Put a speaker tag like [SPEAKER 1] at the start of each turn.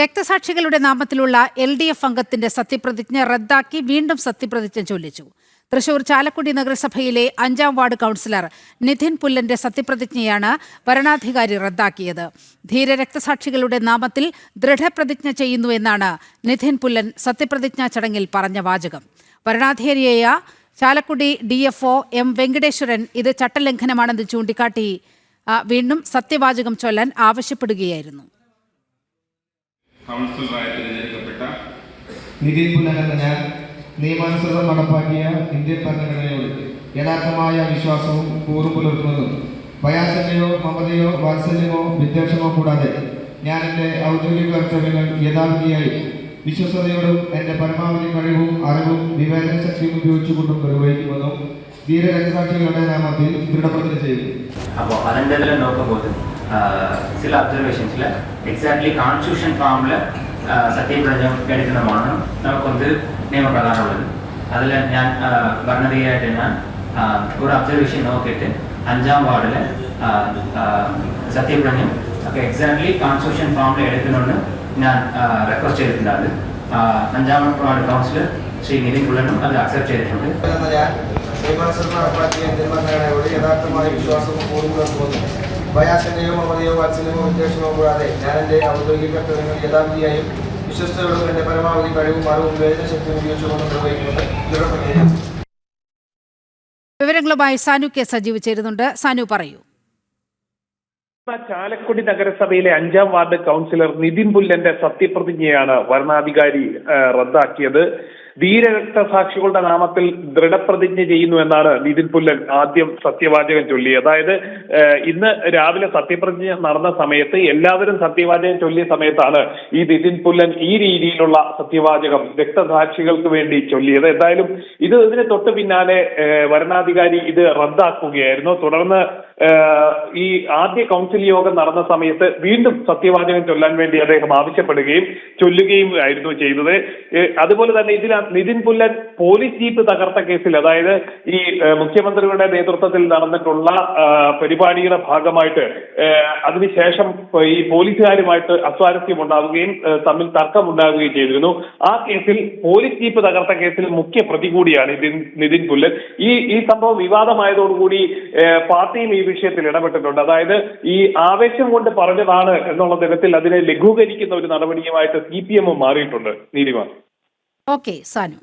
[SPEAKER 1] രക്തസാക്ഷികളുടെ നാമത്തിലുള്ള L D F അംഗത്തിന്റെ സത്യപ്രതിജ്ഞ റദ്ദാക്കി വീണ്ടും സത്യപ്രതിജ്ഞ ചൊല്ലിച്ചു. തൃശൂർ ചാലക്കുടി നഗരസഭയിലെ അഞ്ചാം വാർഡ് കൗൺസിലർ നിധിൻ പുല്ലന്റെ സത്യപ്രതിജ്ഞയാണ് വരണാധികാരി റദ്ദാക്കിയത്. ധീര രക്തസാക്ഷികളുടെ നാമത്തിൽ ദൃഢപ്രതിജ്ഞ ചെയ്യുന്നു എന്നാണ് നിധിൻ പുല്ലൻ സത്യപ്രതിജ്ഞാ ചടങ്ങിൽ പറഞ്ഞ വാചകം. വരണാധികാരിയായ Chalakudy D F O M Venkateswaran ഇത് ചട്ടലംഘനമാണെന്ന് ചൂണ്ടിക്കാട്ടി വീണ്ടും സത്യവാചകം ചൊല്ലാൻ ആവശ്യപ്പെടുകയായിരുന്നു.
[SPEAKER 2] കൗൺസിലറായി തിരഞ്ഞെടുക്കപ്പെട്ട
[SPEAKER 3] നിതിൻ ഞാൻ നിയമാനുസൃതം നടപ്പാക്കിയ ഇന്ത്യൻ ഭരണഘടനയോട് യഥാർത്ഥമായ വിശ്വാസവും കൂറും പുലർത്തുന്നതും ഭയാശങ്കയോ മമതയോ വാത്സല്യമോ വിദ്വേഷമോ കൂടാതെ ഞാൻ എന്റെ ഔദ്യോഗിക കർത്തവ്യങ്ങൾ യഥാർത്ഥിയായി വിശ്വസതയോടും എന്റെ പരമാവധി കഴിവും അറിവും വിവേചന ശക്തിയും ഉപയോഗിച്ചുകൊണ്ടും നിർവഹിക്കുമെന്നും ധീര രക്തസാക്ഷികളുടെ നാമത്തിൽ ദൃഢപ്രതിജ്ഞ ചെയ്തു
[SPEAKER 4] അപ്പോൾ അതിന്റെ ഇതിൽ നോക്കുമ്പോൾ ചില അബ്സർവേഷൻസിൽ എക്സാക്ട്ലി കോൺസ്റ്റിറ്റ്യൂഷൻ ഫാമിൽ സത്യപ്രതിജ്ഞ എടുക്കുന്നതാണ് നമുക്കൊന്ന് നിയമപ്രകാരമുള്ളത് അതിൽ ഞാൻ ആ, ഭരണധികാരിയായിട്ട് ഞാൻ ആ, ഒരു അബ്സർവേഷൻ നോക്കിയിട്ട് അഞ്ചാം വാർഡിൽ സത്യപ്രതിജ്ഞ ഒക്കെ എക്സാക്ട്ലി കോൺസ്റ്റിറ്റ്യൂഷൻ ഫാമിൽ എടുക്കണമെന്ന് ഞാൻ റിക്വസ്റ്റ് ചെയ്തിട്ടുണ്ട് ആ, അഞ്ചാം വാർഡ് കൗൺസിലർ ശ്രീ നിതിൻ പുള്ളനും അത് അക്സെപ്റ്റ് ചെയ്തിട്ടുണ്ട്
[SPEAKER 3] എന്ന ഞാൻ നിയമാനുസൃതം നടപ്പാക്കിയ ഇന്ത്യൻ ഭരണഘടനയോട് യഥാർത്ഥമായ വിശ്വാസവും കൂറും പുലർത്തുന്നു ഭയാശങ്കയോ മമതയോ വാത്സല്യമോ വിദ്വേഷമോ കൂടാതെ ഞാൻ എന്റെ ഔദ്യോഗിക കർത്തവ്യങ്ങൾ യഥാർത്ഥിയായും വിശ്വസ്തയോടും എന്റെ പരമാവധി കഴിവും അറിവും വേദന ശക്തിയും ഉപയോഗിച്ചുകൊണ്ട് നിർവഹിക്കുന്നത്.
[SPEAKER 1] വിവരങ്ങളുമായി സാനു കെ സജീവ് ചേരുന്നുണ്ട്. സാനു പറയൂ.
[SPEAKER 5] ചാലക്കുടി നഗരസഭയിലെ അഞ്ചാം വാർഡ് കൗൺസിലർ നിതിൻ പുല്ലന്റെ സത്യപ്രതിജ്ഞയാണ് വരണാധികാരി റദ്ദാക്കിയത്. ധീരരക്തസാക്ഷികളുടെ നാമത്തിൽ ദൃഢപ്രതിജ്ഞ ചെയ്യുന്നു എന്നാണ് നിതിൻ പുല്ലൻ ആദ്യം സത്യവാചകം ചൊല്ലി. അതായത് ഇന്ന് രാവിലെ സത്യപ്രതിജ്ഞ നടന്ന സമയത്ത് എല്ലാവരും സത്യവാചകം ചൊല്ലിയ സമയത്താണ് ഈ നിതിൻ പുല്ലൻ ഈ രീതിയിലുള്ള സത്യവാചകം രക്തസാക്ഷികൾക്ക് വേണ്ടി ചൊല്ലിയത്. എന്തായാലും ഇത് ഇതിന് തൊട്ട് പിന്നാലെ വരണാധികാരി ഇത് റദ്ദാക്കുകയായിരുന്നു. തുടർന്ന് ഈ ആദ്യ കൗൺസിൽ യോഗം നടന്ന സമയത്ത് വീണ്ടും സത്യവാചകം ചൊല്ലാൻ വേണ്ടി അദ്ദേഹം ആവശ്യപ്പെടുകയും ചൊല്ലുകയും ആയിരുന്നു ചെയ്തത്. അതുപോലെ തന്നെ ഇതിൽ നിതിൻ പുല്ലൻ പോലീസ് ജീപ്പ് തകർത്ത കേസിൽ അതായത് ഈ മുഖ്യമന്ത്രിയുടെ നേതൃത്വത്തിൽ നടന്നിട്ടുള്ള പരിപാടിയുടെ ഭാഗമായിട്ട് അതിനുശേഷം ഈ പോലീസുകാരുമായിട്ട് അസ്വാരസ്യം ഉണ്ടാവുകയും തമ്മിൽ തർക്കമുണ്ടാവുകയും ചെയ്തിരുന്നു. ആ കേസിൽ പോലീസ് ജീപ്പ് തകർത്ത കേസിൽ മുഖ്യ പ്രതി കൂടിയാണ് നിതിൻ പുല്ലൻ. ഈ ഈ സംഭവം വിവാദമായതോടുകൂടി പാർട്ടിയും ഈ വിഷയത്തിൽ ഇടപെട്ടിട്ടുണ്ട്. അതായത് ഈ ആവേശം കൊണ്ട് പറഞ്ഞതാണ് എന്നുള്ള തരത്തിൽ അതിനെ ലഘൂകരിക്കുന്ന ഒരു നടപടിയുമായിട്ട് സി പി എമ്മും മാറിയിട്ടുണ്ട് നീലിമ
[SPEAKER 1] ഓക്കെ സാനു